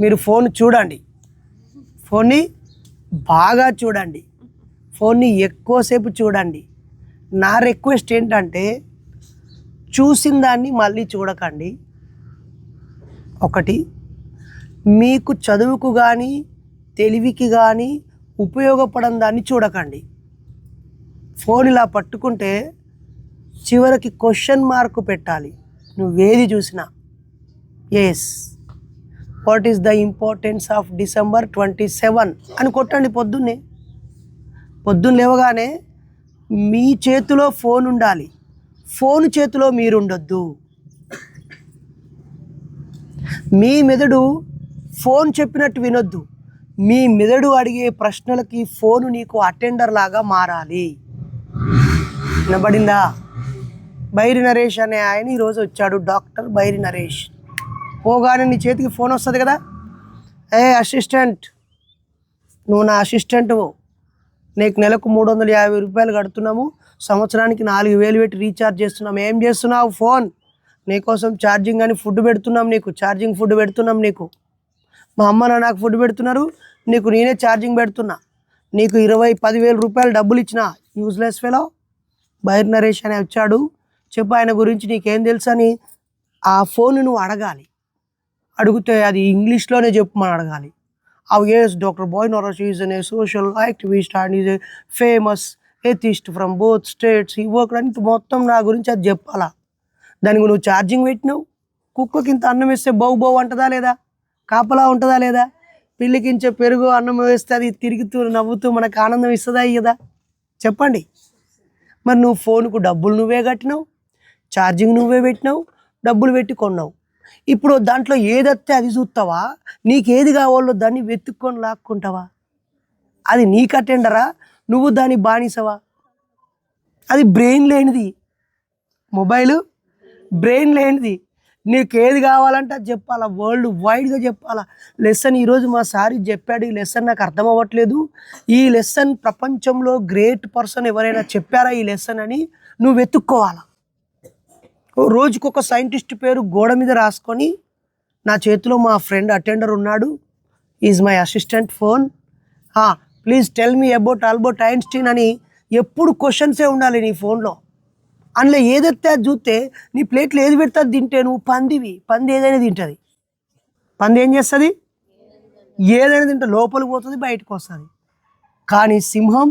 మీరు ఫోన్ చూడండి. ఫోన్ని బాగా చూడండి. ఫోన్ని ఎక్కువసేపు చూడండి. నా రిక్వెస్ట్ ఏంటంటే చూసిన దాన్ని మళ్ళీ చూడకండి. ఒకటి మీకు చదువుకు కానీ తెలివికి కానీ ఉపయోగపడని దాన్ని చూడకండి. ఫోన్ ఇలా పట్టుకుంటే చివరికి క్వశ్చన్ మార్క్ పెట్టాలి. నువ్వేది చూసినా. Yes what is the importance of December twenty seven అని కొట్టండి పొద్దున్నే. పొద్దున్న లేవగానే మీ చేతిలో ఫోన్ ఉండాలి. ఫోన్ చేతిలో మీరుండొద్దు. మీ మెదడు ఫోన్ చెప్పినట్టు వినొద్దు. మీ మెదడు అడిగే ప్రశ్నలకి ఫోన్ నీకు అటెండర్ లాగా మారాలి. వినబడిందా? బైరి నరేష్ అనే ఆయన ఈరోజు వచ్చాడు. డాక్టర్ బైరి నరేష్. పోగానే నీ చేతికి ఫోన్ వస్తుంది కదా? ఏ అసిస్టెంట్ నువ్వు నా అసిస్టెంట్ నీకు నెలకు మూడు వందల యాభై రూపాయలు కడుతున్నాము. సంవత్సరానికి నాలుగు వేలు పెట్టి రీఛార్జ్ చేస్తున్నాం. ఏం చేస్తున్నావు? ఫోన్. నీకోసం ఛార్జింగ్ అని ఫుడ్ పెడుతున్నాం నీకు. ఛార్జింగ్ ఫుడ్ పెడుతున్నాం నీకు. మా అమ్మ నాకు ఫుడ్ పెడుతున్నారు. నీకు నేనే ఛార్జింగ్ పెడుతున్నా. నీకు ఇరవై పదివేల రూపాయలు డబ్బులు ఇచ్చిన యూజ్లెస్ ఫెలో బైర్ నరేష్ అని వచ్చాడు. చెప్పు ఆయన గురించి నీకేం తెలుసు అని ఆ ఫోన్ నువ్వు అడగాలి. అడిగితే అది ఇంగ్లీష్లోనే చెప్పమని అడగాలి. అవు yes doctor Byri Naresh is an a social activist and is a famous atheist from both states ఈ వర్క్ అని మొత్తం నా గురించి అది చెప్పాలా? దానికి నువ్వు ఛార్జింగ్ పెట్టినావు? కుక్కకి ఇంత అన్నం వేస్తే బౌ బౌ అంటదా లేదా? కాపలా ఉంటుందా లేదా? పిల్లికించే పెరుగు అన్నం వేస్తే అది తిరుగుతూ నవ్వుతూ మనకు ఆనందం ఇస్తుందా ఇయ్యదా? చెప్పండి. మరి నువ్వు ఫోన్కు డబ్బులు నువ్వే కట్టినావు? ఛార్జింగ్ నువ్వే పెట్టినావు? డబ్బులు పెట్టి కొన్నావు? ఇప్పుడు దాంట్లో ఏదత్తే అది చూస్తావా? నీకు ఏది కావాలో దాన్ని వెతుక్కొని లాక్కుంటావా? అది నీకు అటెండరా నువ్వు దాన్ని బానిసవా? అది బ్రెయిన్ లేనిది. మొబైల్ బ్రెయిన్ లేనిది. నీకు ఏది కావాలంటే అది చెప్పాలా? వరల్డ్ వైడ్గా చెప్పాలా? లెసన్ ఈరోజు మా సారి చెప్పాడు. ఈ లెసన్ నాకు అర్థం అవ్వట్లేదు ఈ లెసన్ ప్రపంచంలో గ్రేట్ పర్సన్ ఎవరైనా చెప్పారా ఈ లెసన్ అని? నువ్వు వెతుక్కోవాలా? రోజుకొక సైంటిస్ట్ పేరు గోడ మీద రాసుకొని నా చేతిలో మా ఫ్రెండ్ అటెండర్ ఉన్నాడు. Is my assistant phone please tell me about Albert Einstein అని ఎప్పుడు క్వశ్చన్సే ఉండాలి నీ ఫోన్లో అందులో ఏదైతే అది చూస్తే నీ ప్లేట్లో ఏది పెడితే అది తింటే నువ్వు పందివి. పంది ఏదైనా తింటుంది. పంది ఏం చేస్తుంది? ఏదైనా తింటే లోపలికి పోతుంది బయటకు వస్తుంది. కానీ సింహం